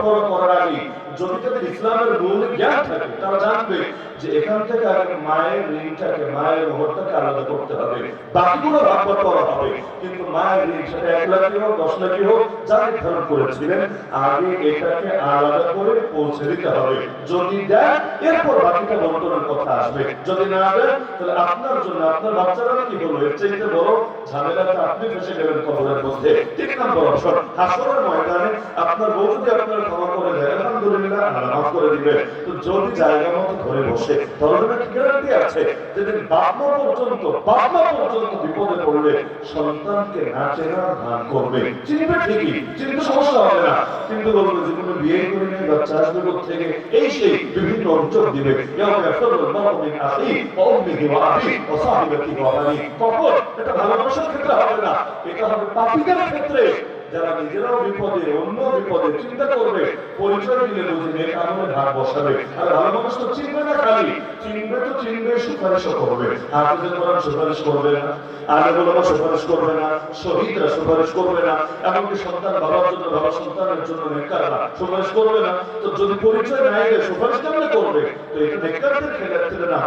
করার আগে যদি তাদের ইসলামের মূল জ্ঞান থাকে, তারা জানবে যে এখান থেকে আগে মায়ের ঋণটাকে, মায়ের মোহরটাকে আলাদা করতে হবে। বাকিগুলো ভাগ করা হবে। কিন্তু মায়ের ঋণ এক লাখই হোক, দশ লাখই হোক যা নির্ধারণ করেছিলেন, আগে এটাকে আলাদা করে পৌঁছে দিতে হবে। যদি দেন এরপর বাকিটা বন্টনের কথা আসবে। যদি না দেন তাহলে আপনার জন্য, আপনার বাচ্চারা কি হলো এর চাইতে বড় ঝামেলাটা আপনি ফেসে গেলেন কবরের মধ্যে। তিন নম্বর অপশন হাসরের ময়দানে আপনার বউ যদি আপনার ক্ষমা করে দেয়, আলহামদুলিল্লাহ মাফ করে দিবে। তো যদি জায়গা মতো ঘরে বসে কি গ্যারান্টি আছে যেদিন বাপ মা পর্যন্ত বাপ মা পর্যন্ত বিপদে পড়লে সন্তানকে না চেনা ধান করবে। চিনবে ঠিকই, চিনতে সমস্যা হবে না। কিন্তু বলবে যে কোনো বিয়ে করে নেই বাচ্চা আসবে থেকে এই সেই বিভিন্ন মিন আখিহি ওয়া উম্মিহি ওয়া আবিহি ওয়া সাহিবাতিহি ওয়া বানিহি কখন এটা ভালোবাসার ক্ষেত্রে হবে না এটা হবে পাপীদের ক্ষেত্রে যারা নিজেরাও বিপদে, অন্য বিপদে চিন্তা করবে, পরিচয় দিলে বুঝে নেই কারণে ধার বসাবে। আর ভালো মানুষ তো চিনবে না খালি। চিনবে তো চিনবে সুপারিশও করবে। হাফিজের সুপারিশ করবে না সুপারিশ করবে না, শহীদরা সুপারিশ করবে না, এমনকি সন্তান বাবার জন্য, বাবা সন্তানের জন্য নেকাররা সুপারিশ করবে না। তো যদি পরিচয় সুপারিশ কেমনে করবে? তো নেকারদের ক্ষেত্রে না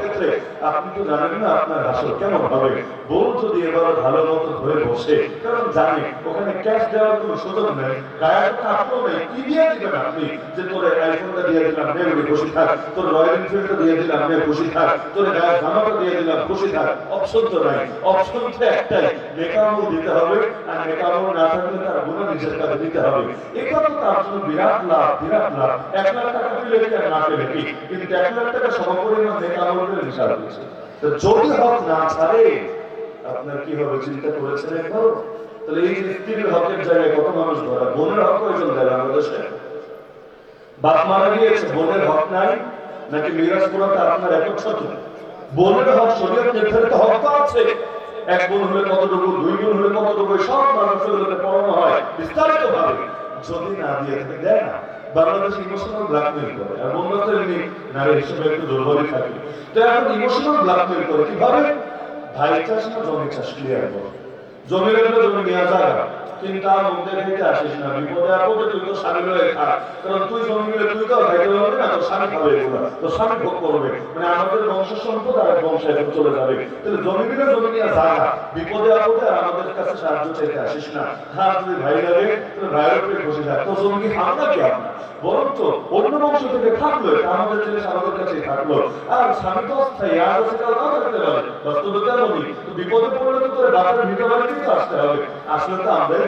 ক্ষেত্রে আপনি তো জানেন না আপনার আসল কেমন হবে। বউ যদি এবার ভালো মতো ধরে বসে, কারণ জানে, ওখানে ক্যাশ দেওয়ার কোনো সুযোগ নেই তো কাপড় নেই কি দিয়ে দিবেন আপনি? যে তোর আইফোনটা দিয়ে দিলাম নে বলে খুশি থাক, তোর রয়্যাল এনফিল্ডটা দিয়ে দিলাম নে খুশি থাক, তোর গায়ে জামাটা দিয়ে দিলাম খুশি থাক অপশন তো নাই অপশন তো একটাই, নেকামল দিতে হবে, আর নেকামল না থাকলে তার গুণা নিজের কাছে দিতে হবে। এটা তো তার জন্য বিরাট লাভ বিরাট লাভ। এক লাখ টাকা পেলে না পেলে কি? কিন্তু এক লাখ টাকা সমপরিমাণ নেকামলের হিসাব তো যদি হক না ছাড়ে, আপনার কি হবে, চিন্তা করেছেন একবার তাহলে এই স্ত্রীর হকের জায়গায় কত মানুষ ধরা? বোনের হক কয়জন দেয় বাংলাদেশে? বাপ মারা গিয়েছে, বোনের হক নাই, নাকি মিরাজ পুরাটা আপনার একক ছোট বোনের হক শরীয়ত নির্ধারিত হক তো আছে। এক বোন হলে কতটুকু, দুই বোন হলে কতটুকু সব মানুষের হলে পড়ানো হয় বিস্তারিত ভাবে যদি না দিয়ে থাকে, দেয় না। বাংলাদেশ ইমোশনাল ব্ল্যাকমেল করে। আর বন্ধু তো এমনি নারী হিসেবে একটু দুর্বলই থাকে। তো এখন ইমোশনাল ব্ল্যাকমেল করে কীভাবে? ভাই চাষ না জমি চাষ? ক্লিয়ার করে জমি রেখে জমি নেওয়া যায় না তার মধ্যে আসিস না বিপদে আপদে তুই তো স্বামী হয়ে কারণ তুই জমি তুই তো খাইতে পারবি না, তোর স্বামী খাবে এগুলো তোর স্বামী ভোগ করবে। মানে আমাদের বংশ সম্পদ আর বংশ এখন চলে যাবে। তাহলে জমি নিয়ে না, বিপদে আপদে আমাদের কাছে সাহায্য চাইতে আসিস না। হ্যাঁ যদি ভাই লাগে, তাহলে ভাইয়ের উপরে খুশি থাক। তোর জমি কি আমরা আপনার? বরং তো অন্য বংশ থেকে থাকল আমাদের ছেলে কাছেই থাকল। আর স্বামী তো অস্থায়ী আর আছে নাও থাকতে পারে। তো বিপদে পড়লে তো তোর বাপের বাড়িতেই তো আসতে হবে। আসলে তো আমরাই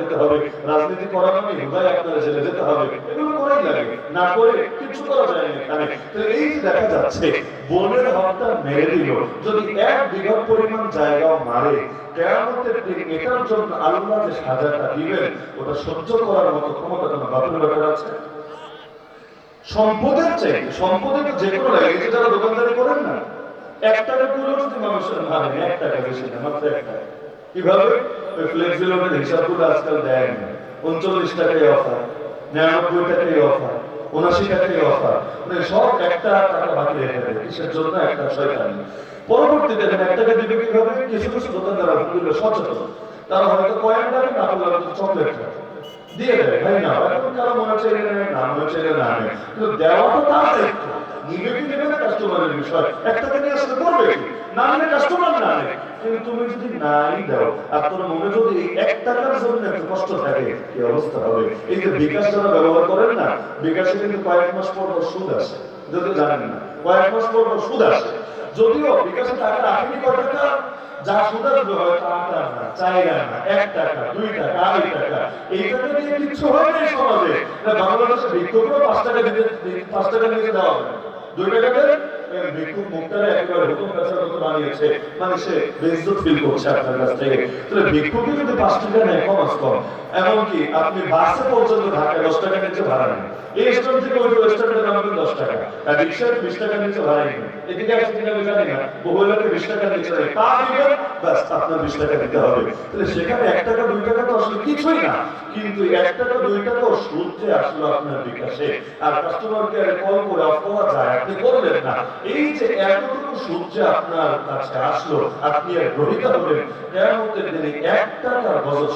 খেতে হবে। রাজনীতি করা মানে হৃদয় আপনার জেলে যেতে হবে। এগুলো করাই লাগে। না করে কিছু করা যায় এখানে। তো এই দেখা যাচ্ছে, বনের হকটা মেরে দিল। যদি এক বিঘা পরিমাণ জায়গাও মারে করার মানুষের মানে কীভাবে? ওই ফ্লেক্সিলোনের হিসাবগুলো আজকাল দেয় না। উনচল্লিশ টাকায় অফার নিরানব্বই টাকায় অফার উনাশি টাকায় অফার মানে সব একটা টাকা বাকি রেখে দেয়, কিসের জন্য? একটা শয়তানি। পরবর্তীতে এক টাকা দিবে কীভাবে? কিছু কিছু দোকানদার আলহামদুলিল্লাহ সচেতন। তারা হয়তো কয়েক টাকা না করলে চকলেট দিয়ে। দেয় ভাই না এখন কারও মনে নেয়, না মনে চাইলে না নেয়। কিন্তু দেওয়াটা তার দায়িত্ব নিবে কি নেবে না কাস্টমারের বিষয়। একটা থেকে আসলে করবে না নিলে কাস্টমার না নেয়। কিন্তু তুমি যদি নাই দাও, আর তোর মনে যদি এক টাকার জন্য একটা কষ্ট থাকে, কি অবস্থা হবে? এই যে বিকাশ যারা ব্যবহার করেন না, বিকাশে কিন্তু কয়েক মাস পর সুদ আসে। যদি জানেন না, কয়েক মাস পর সুদ আসে। যদিও বিকাশে টাকা রাখেনি কয় টাকা? যা সুদ আসবে হয়তো আট আনা চার আনা এক টাকা, দুই টাকা, আড়াই টাকা। এই টাকা দিয়ে হয় না সমাজে। বাংলাদেশে ভিক্ষুকও পাঁচ টাকা দিতে পাঁচ টাকা নিয়ে দেওয়া হবে দুই টাকা দেন ভিক্ষুক একবার হুকুম কাছার মতো বানিয়েছে। মানে সে বেইজ্জত ফিল করছে আপনার কাছ থেকে। তাহলে ভিক্ষুকে যদি পাঁচ টাকা নেয় কমাস কম। এমনকি আপনি বাসে পর্যন্ত ঢাকায় দশ টাকা নিচে ভাড়া নেন। এই স্টেশন থেকে ওই স্টেশনের দাম কিন্তু দশ টাকা। আর রিক্সার বিশ টাকা নিচে ভাড়া নেন। এদিকে আছে কিনা জানি না। বহু এলাকায় বিশ টাকা নিচে নেই তা ব্যাস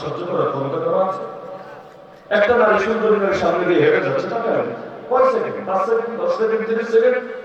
সহ্য করার ক্ষমতা একটা নারী সুন্দরীর সামনে দিয়ে হেঁটে যাচ্ছে পাঁচ সেকেন্ড? দশ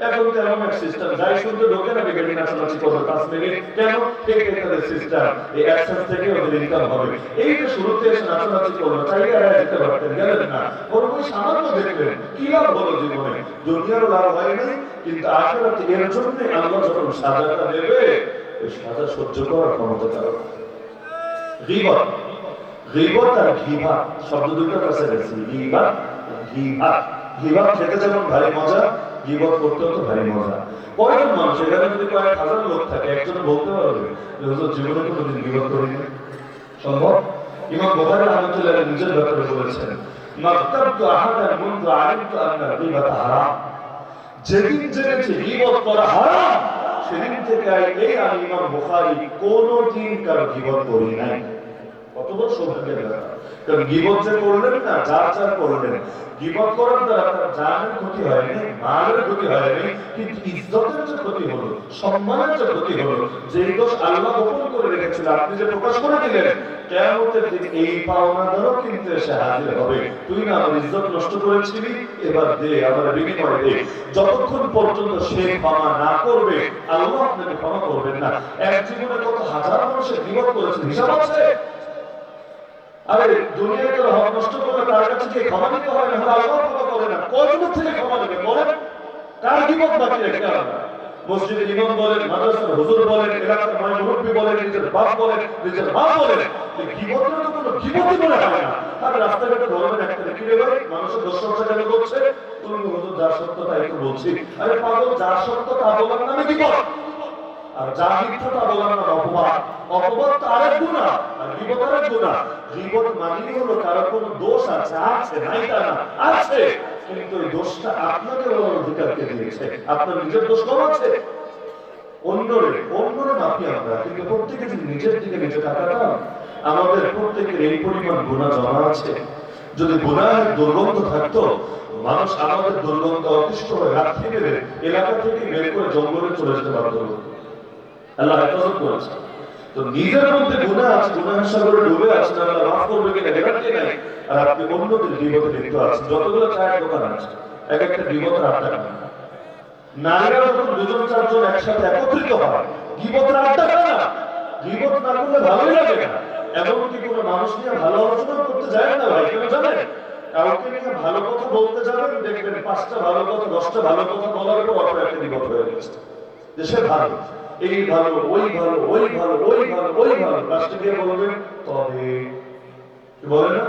এখন তো এক সিস্টেম যাই শুনতে ঢোকে না বিকেলে পাঁচ মিনিট কেন? তাদের সিস্টেম এই থেকে ওদের ইনকাম হবে। এই শুরুতে এসে আর যেতে পারতেন, গেলেন না। ওই সামান্য কি লাভ হলো জীবনে? লাভ কিন্তু আখেরাতে এর জন্য আল্লাহ যখন সাজাটা দেবে ওই সাজা সহ্য করার ক্ষমতা তার আর শব্দ দুটো কাছে গেছে খেতে যেমন ভারী মজা গীবত করতেও তো ভারী মজা। কয়জন মানুষ? এখানে যদি কয়েক হাজার লোক থাকে, একজন বলতে পারবে যে জীবনে কোনোদিন করিনি। সম্ভব? ইমাম বুখারী রাহমাতুল্লাহ নিজের ব্যাপারে বলেছেন, মাক্তাবতু আহাদান হারাম। যেদিন করা হারাম, সেদিন থেকে এই আমি ইমাম বুখারী কোনোদিন কারও গীবত করি নাই। সৌভাগ্যের ব্যাপার। গীবত যে করলেন না, যার করলেন। গীবত করার দ্বারা জানের ক্ষতি হয়নি ক্ষতি হয়নি, কিন্তু ইজ্জতের যে ক্ষতি হলো, সম্মানের যে ক্ষতি হলো দোষ আল্লাহ গোপন করে রেখেছিল, আপনি যে প্রকাশ করে দিলেন দিন এই কিন্তু এসে হাজির হবে। তুই না আমার ইজ্জত নষ্ট করেছিলি, এবার দে, আমার বিনিময় দে। যতক্ষণ পর্যন্ত সে ক্ষমা না করবে, আল্লাহ আপনাকে ক্ষমা করবেন না। এক জীবনে কত হাজার মানুষের বিপদ করেছে হিসাব আছে? আরে, দুনিয়াতে হক নষ্ট করলে তার কাছে কি ক্ষমা নিতে হয় না আল্লাহ ক্ষমা করে না। কয়জনের থেকে ক্ষমা নেবে, বলেন? কার বিপদ বাকি রেখে আমরা মসজিদে ইমাম বলেন, মাদ্রাসার হুজুর বলেন, এলাকার ময় মুরব্বী বলেন, নিজের বাপ বলেন, নিজের মা বলেন, যে গিবতের তো কোনো গিবতই মনে হয় না। আর রাস্তাঘাটে ধরবেন একটা রেখে দেবে মানুষের দর্শকটা কেন করছে? তুমি হুজুর, যার সত্য তাই তো বলছি। আরে পাগল, যার সত্য তা বলার নামে গিবত। আর যা মিথ্যা তা বলার অপবাদ। অপবাদ তো আরেক গুণা আর বিপদ আরেক গুণা হলো কারও কোনো দোষ আছে আছে, নাই তা না, আছে। কিন্তু ওই দোষটা আপনাকে বলার অধিকার কে দিয়েছে। আপনার নিজের দোষ কম আছে। অন্যরে অন্যরে মাপি আমরা, কিন্তু প্রত্যেকে যদি নিজের দিকে নিজে তাকাতাম, আমাদের প্রত্যেকের এই পরিমাণ গুণা জমা আছে। যদি গুণাহের দুর্গন্ধ থাকতো, মানুষ আমাদের দুর্গন্ধ অতিষ্ঠ হয়ে রাত থেকে বের এলাকা থেকে বের করে জঙ্গলে চলে যেতে বাধ্য হতো। আল্লাহ হেফাজত করেছে। তো নিজের মধ্যে গুনাহ আছে, গুনাহের সাগরে ডুবে আছেন আল্লাহ মাফ করবে কিনা গ্যারান্টি নাই। আর আপনি অন্যদের বিপদে লিপ্ত আছেন। যতগুলো চায়ের দোকান আছে, এক একটা বিপদের আড্ডা নারীরা যখন দুজন চারজন একসাথে একত্রিত হয় গিবতের আড্ডা না। গিবত না করলে ভালোই লাগে না। এমনকি কোনো মানুষ নিয়ে ভালো আলোচনা করতে যায় না ভাই কেন জানেন কাউকে নিয়ে ভালো কথা বলতে যাবেন, দেখবেন পাঁচটা ভালো কথা, দশটা ভালো কথা বলার পর অপর একটা বিপদ হয়ে গেছে। দেশে ভালো। এই ভালো ওই ভালো ওই ভালো ওই ভালো ওই ভালো। লাস্টে গিয়ে বলবেন তবে বলে না?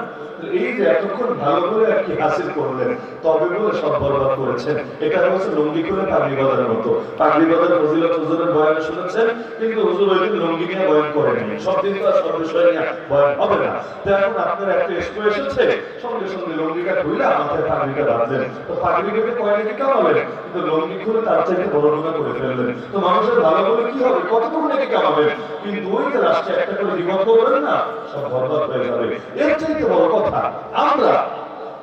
এই যে এতক্ষণ ভালো করে আর কি হাসিল করলেন, তবে বলে সব বরবাদ করেছেন। এটা হচ্ছে লুঙ্গি করে পাগলি মতো। পাগলি ফজিলত হুজুরের বয়ান শুনেছেন? কিন্তু হুজুর ওই দিন লুঙ্গি বয়ান করেনি সব দিন তো আর সব বিষয় নিয়ে বয়ান হবে না। তো এখন আপনার একটা এসেছে? সঙ্গে সঙ্গে লুঙ্গিটা পাগলিটা তো কামাবেন কিন্তু লুঙ্গি খুলে তার চাইতে বড় করে ফেললেন। তো মানুষের ভালো কি হবে? কতটুকু নাকি কামাবেন? কিন্তু ওই যে লাস্টে একটা করে বিপদ করবেন না, সব বরবাদ হয়ে যাবে। এর চাইতে বড় কথা, আমরা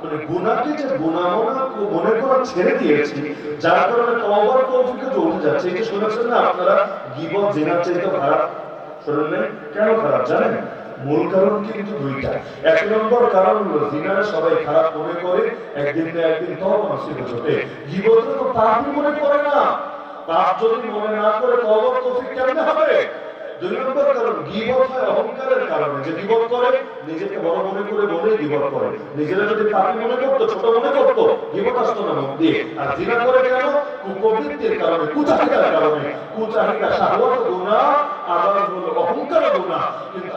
মানে গুনাহকে যে গুনাহ মনে- করা ছেড়ে দিয়েছি, যার কারণে তওবার তৌফিকে উঠে যাচ্ছে। এই যে শুনেছেন না আপনারা, গীবত, জেনার চাইতে খারাপ? শোনেন নাই? কেন খারাপ জানেন? মূল কারণ কিন্তু দুইটা। এক নম্বর কারণ হলো জিনারা সবাই খারাপ মনে করে, একদিন না একদিন তওবা নসিব হতে গীবত তো পাপই মনে করে না। পাপ যদি মনে না করে তওবার তৌফিক কেমনে হবে? দুই নম্বর কারণ গিবত হয় অহংকারের কারণে। যে গিবত করে, নিজেকে বড় মনে করে বলে গিবত করে। নিজেরা যদি পাপি মনে করতো, ছোট মনে করতো গিবত আসতো না মুখ দিয়ে। আর জিনা করে কেন? কারণে কুচাহিদার কারণে। কুচাহিদা আবার অহংকার গুণা কিন্তু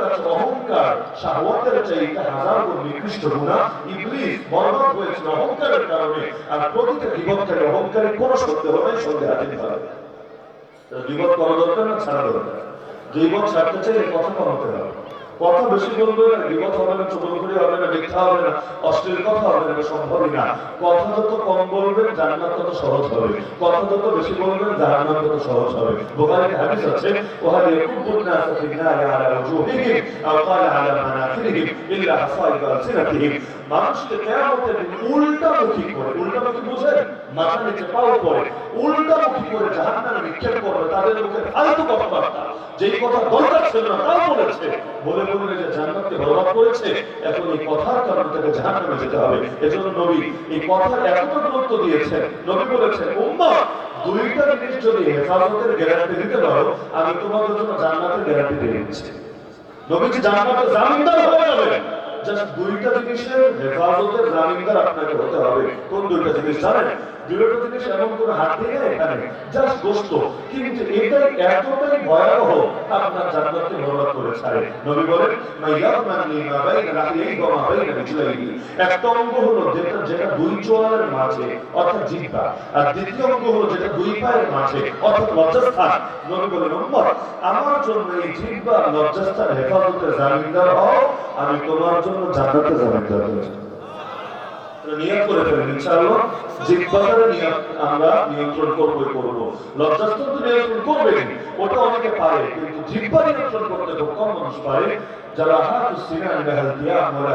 কাছে অহংকার শাহওয়াতের চাইতে হাজার গুণ নিকৃষ্ট বরবাদ হয়েছিল অহংকারের কারণে। আর প্রতিটা গিবতকারী অহংকারী কোনো সন্দেহ হবে জীবন করা দরকার না, ছাড়া দরকার। জীবন ছাড়তে চাইলে কথা কমাতে হবে। কথা বেশি বলবে না বিপদ হবে না চুমলখুরি হবে না, মিথ্যা হবে না, অশ্লীল কথা হবে না, সম্ভবই না। কথা যত কম বলবেন জান্নাত তত সহজ হবে। কথা যত বেশি বলবেন জাহান্নাম তত সহজ হবে। বুখারীতে হাদিস আছে ওয়া ইয়াকুবুন নাস ফি নারি আলা ওজুহিহিম আও ক্বালা আলা মানাখিরিহিম ইল্লা হাসাইদ আলসিনাতিহিম মানুষকে কিয়ামতের দিন উল্টামুখী করে উল্টামুখী বুঝেন মাথা নিচে পাও পড়ে উল্টামুখী করে জাহান্নামে নিক্ষেপ করবে, তাদের মুখে ফালতু কথাবার্তা। যেই কথা দরকার ছিল না তাও বলেছে। বলে বলে যে জান্নাতকে বরবাদ করেছে, এখন এই কথার কারণে তাকে জাহান্নামে যেতে হবে। এজন্য নবী এই কথার এতটা গুরুত্ব দিয়েছেন। নবী বলেছেন, উম্মা, দুইটা জিনিস যদি হেফাজতের গ্যারান্টি দিতে পারো, আমি তোমাদের জন্য জান্নাতের গ্যারান্টি দিয়ে দিচ্ছি। নবীজি জান্নাতের জামিনদার হয়ে যাবেন জাস্ট দুইটা জিনিসের হেফাজতের জামিনদার আপনাকে হতে হবে। কোন দুইটা জিনিস জানেন? দুইটা জিনিস এমন কোনো হাত দিয়ে এখানে। জাস্ট গোস্ত। কিন্তু এতটাই ভয়াবহ, আপনার জান্নাতকে বরবাদ করে ছাড়ে। নবী বলেন একটা অঙ্গ হলো যেটা যেটা দুই চোয়ালের মাঝে, অর্থাৎ জিহ্বা। আর দ্বিতীয় অঙ্গ হলো যেটা দুই পায়ের মাঝে, অর্থাৎ লজ্জাস্থান। নবী বলেন, উম্মত, আমার জন্য এই জিহ্বা লজ্জাস্থান জামিনদার হও। আমি তোমার জন্য জান্নাতে জামিনদার হয়েছি। নিয়ত করে ফেলেন ইনশাআল্লাহ। জিহ্বাটারে নিয়োগ আমরা নিয়ন্ত্রণ করব করব। লজ্জাস্ত তো নিয়ন্ত্রণ করবেন ওটা অনেকে পারে, কিন্তু জিব্বা নিয়ন্ত্রণ করতে খুব কম মানুষ পারে। যারা হাত সিনা দিয়া আমরা